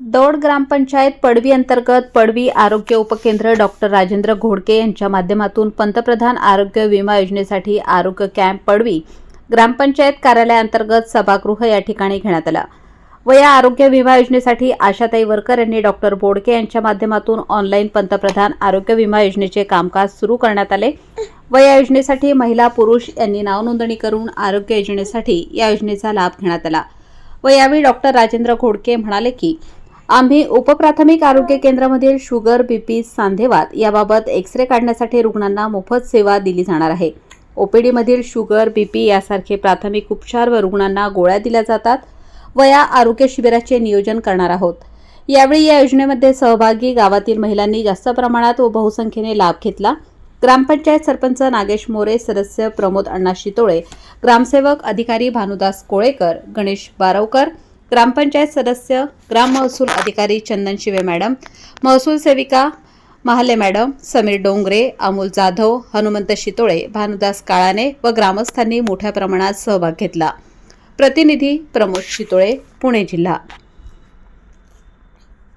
दौड ग्रामपंचायत पडवी अंतर्गत पडवी आरोग्य उपकेंद्र डॉक्टर राजेंद्र घोडके यांच्या माध्यमातून पंतप्रधान आरोग्य विमा योजनेसाठी आरोग्य कॅम्प पडवी ग्रामपंचायत कार्यालयाअंतर्गत सभागृह या ठिकाणी घेण्यात आला. व या आरोग्य विमा योजनेसाठी आशाताई वरकर यांनी डॉक्टर बोडके यांच्या माध्यमातून ऑनलाईन पंतप्रधान आरोग्य विमा योजनेचे कामकाज सुरू करण्यात आले व या योजनेसाठी महिला पुरुष यांनी नावनोंदणी करून आरोग्य योजनेसाठी या योजनेचा लाभ घेण्यात आला. व यावेळी डॉक्टर राजेंद्र घोडके म्हणाले की आम्ही उपप्राथमिक आरोग्य केंद्रामधील शुगर बीपी सांधेवात याबाबत एक्स रे काढण्यासाठी रुग्णांना मोफत सेवा दिली जाणार आहे. ओपीडीमधील शुगर बीपी यासारखे प्राथमिक उपचार व रुग्णांना गोळ्या दिल्या जातात व या आरोग्य शिबिराचे नियोजन करणार आहोत. यावेळी या योजनेमध्ये सहभागी गावातील महिलांनी जास्त प्रमाणात व बहुसंख्येने लाभ घेतला. ग्रामपंचायत सरपंच नागेश मोरे सदस्य प्रमोद अण्णा शितोळे ग्रामसेवक अधिकारी भानुदास कोळेकर गणेश बारवकर ग्रामपंचायत सदस्य ग्राम महसूल अधिकारी चंदन शिवे मॅडम महसूल सेविका महाले मॅडम समीर डोंगरे अमोल जाधव हनुमंत शितोळे भानुदास काळाने व ग्रामस्थांनी मोठ्या प्रमाणात सहभाग घेतला. प्रतिनिधी प्रमोद शितोळे पुणे जिल्हा.